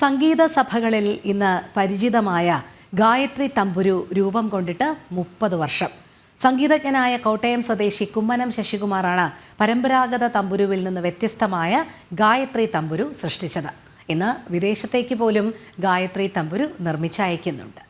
സംഗീത സഭകളിൽ ഇന്ന് പരിചിതമായ ഗായത്രി തമ്പുരു രൂപം കൊണ്ടിട്ട് മുപ്പത് വർഷം. സംഗീതജ്ഞനായ കോട്ടയം സ്വദേശി കുമ്മനം ശശികുമാറാണ് പരമ്പരാഗത തമ്പുരുവിൽ നിന്ന് വ്യത്യസ്തമായ ഗായത്രി തമ്പുരു സൃഷ്ടിച്ചത്. ഇന്ന് വിദേശത്തേക്ക് പോലും ഗായത്രി തമ്പുരു നിർമ്മിച്ചയക്കുന്നുണ്ട്.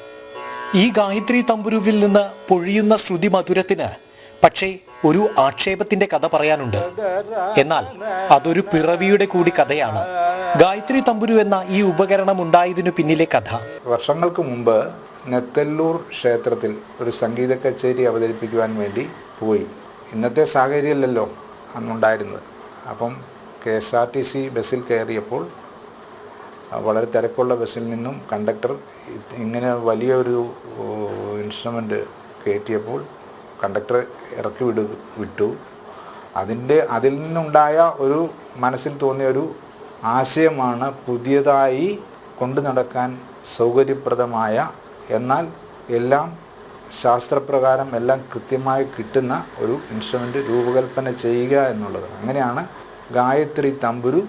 ഈ ഗായത്രി തമ്പുരുവിൽ നിന്ന് പൊഴിയുന്ന ശ്രുതി മധുരത്തിന് പക്ഷേ ഒരു ആക്ഷേപത്തിന്റെ കഥ പറയാനുണ്ട്. എന്നാൽ അതൊരു പിറവിയുടെ കൂടി കഥയാണ്. ഗായത്രി തമ്പുരു എന്ന ഈ ഉപകരണം ഉണ്ടായതിനു പിന്നിലെ കഥ. വർഷങ്ങൾക്ക് മുമ്പ് നെത്തല്ലൂർ ക്ഷേത്രത്തിൽ ഒരു സംഗീത കച്ചേരി അവതരിപ്പിക്കുവാൻ വേണ്ടി പോയി. ഇന്നത്തെ സാഹചര്യമല്ലല്ലോ അന്നുണ്ടായിരുന്നത്. അപ്പം K S R T C ബസ്സിൽ കയറിയപ്പോൾ വളരെ തിരക്കുള്ള ബസ്സിൽ നിന്നും കണ്ടക്ടർ ഇങ്ങനെ വലിയൊരു ഇൻസ്ട്രുമെന്റ് കയറ്റിയപ്പോൾ കണ്ടക്ടർ ഇറക്കി വിടു വിട്ടു. അതിന്റെ അതിൽ നിന്നുണ്ടായ ഒരു മനസ്സിൽ തോന്നിയ ഒരു ആശയമാണ് പുതിയതായി കൊണ്ടു നടക്കാൻ സൗകര്യപ്രദമായ എന്നാൽ എല്ലാം ശാസ്ത്രപ്രകാരം എല്ലാം കൃത്യമായി കിട്ടുന്ന ഒരു ഇൻസ്ട്രുമെന്റ് രൂപകൽപ്പന ചെയ്യുക എന്നുള്ളത്. അങ്ങനെയാണ് ഗായത്രി തമ്പുരു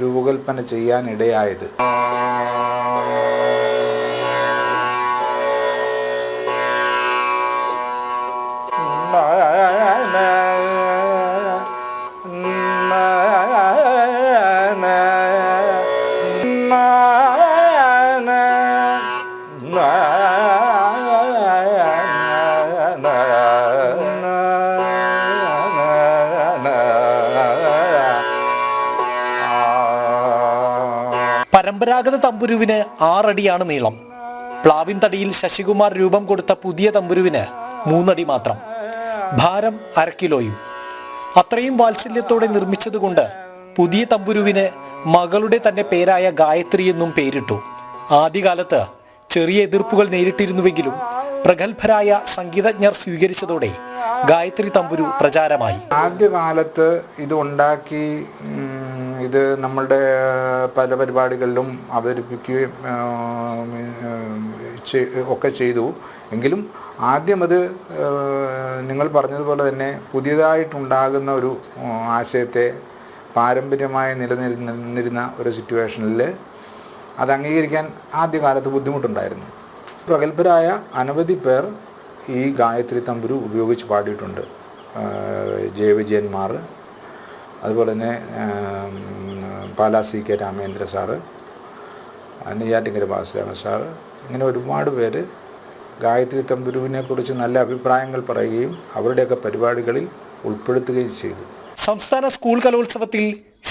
രൂപകൽപ്പന ചെയ്യാനിടയായത്. പരമ്പരാഗത തമ്പുരുവിന് ആറടിയാണ് നീളം. പ്ലാവിൻ തടിയിൽ ശശികുമാർ രൂപം കൊടുത്ത പുതിയ തമ്പുരുവിന് മൂന്നടി മാത്രം. ഭാരം അരക്കിലോയും കിലോയും. അത്രയും വാത്സല്യത്തോടെ നിർമ്മിച്ചതുകൊണ്ട് പുതിയ തമ്പുരുവിന് മകളുടെ തന്നെ പേരായ ഗായത്രി എന്നും പേരിട്ടു. ആദ്യകാലത്ത് ചെറിയ എതിർപ്പുകൾ നേരിട്ടിരുന്നുവെങ്കിലും പ്രഗത്ഭരായ സംഗീതജ്ഞർ സ്വീകരിച്ചതോടെ ഗായത്രി തമ്പുരു പ്രചാരമായി. ആദ്യകാലത്ത് ഇത് ഉണ്ടാക്കി ഇത് നമ്മളുടെ പല പരിപാടികളിലും അവതരിപ്പിക്കുകയും ഒക്കെ ചെയ്തു. എങ്കിലും ആദ്യം അത് നിങ്ങൾ പറഞ്ഞതുപോലെ തന്നെ പുതിയതായിട്ടുണ്ടാകുന്ന ഒരു ആശയത്തെ പാരമ്പര്യമായി നിലനിന്നിരുന്ന ഒരു സിറ്റുവേഷനിൽ അത് അംഗീകരിക്കാൻ ആദ്യകാലത്ത് ബുദ്ധിമുട്ടുണ്ടായിരുന്നു. പ്രഗത്ഭരായ അനവധി പേർ ഈ ഗായത്രി തമ്പുരു ഉപയോഗിച്ച് പാടിയിട്ടുണ്ട്. ജയവിജയന്മാർ. ജയ വിജയന്മാർ അതുപോലെ തന്നെ Pala C K Ramendra sir Neyyattinkara Vasudevan sir ഇങ്ങനെ ഒരുപാട് പേര് ഗായത്രി തമ്പുരുവിനെക്കുറിച്ച് നല്ല അഭിപ്രായങ്ങൾ പറയുകയും അവരുടെയൊക്കെ പരിപാടികളിൽ ഉൾപ്പെടുത്തുകയും ചെയ്തു. സംസ്ഥാന സ്കൂൾ കലോത്സവത്തിൽ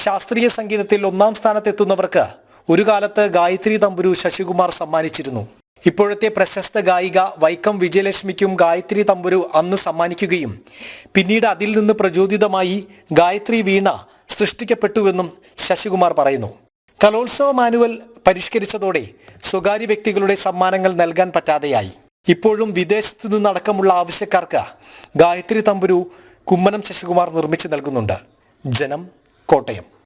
ശാസ്ത്രീയ സംഗീതത്തിൽ ഒന്നാം സ്ഥാനത്തെത്തുന്നവർക്ക് ഒരു കാലത്ത് ഗായത്രി തമ്പുരു ശശികുമാർ സമ്മാനിച്ചിരുന്നു. ഇപ്പോഴത്തെ പ്രശസ്ത ഗായിക വൈക്കം വിജയലക്ഷ്മിക്കും ഗായത്രി തമ്പുരു അന്ന് സമ്മാനിക്കുകയും പിന്നീട് അതിൽ നിന്ന് പ്രചോദിതമായി ഗായത്രി വീണ സൃഷ്ടിക്കപ്പെട്ടുവെന്നും ശശികുമാർ പറയുന്നു. കലോത്സവ മാനുവൽ പരിഷ്കരിച്ചതോടെ സ്വകാര്യ വ്യക്തികളുടെ സമ്മാനങ്ങൾ നൽകാൻ പറ്റാതെയായി. ഇപ്പോഴും വിദേശത്തു നിന്നടക്കമുള്ള ആവശ്യക്കാർക്ക് ഗായത്രി തമ്പുരു കുമ്മനം ശശികുമാർ നിർമ്മിച്ചു നൽകുന്നുണ്ട്. ജനം കോട്ടയം.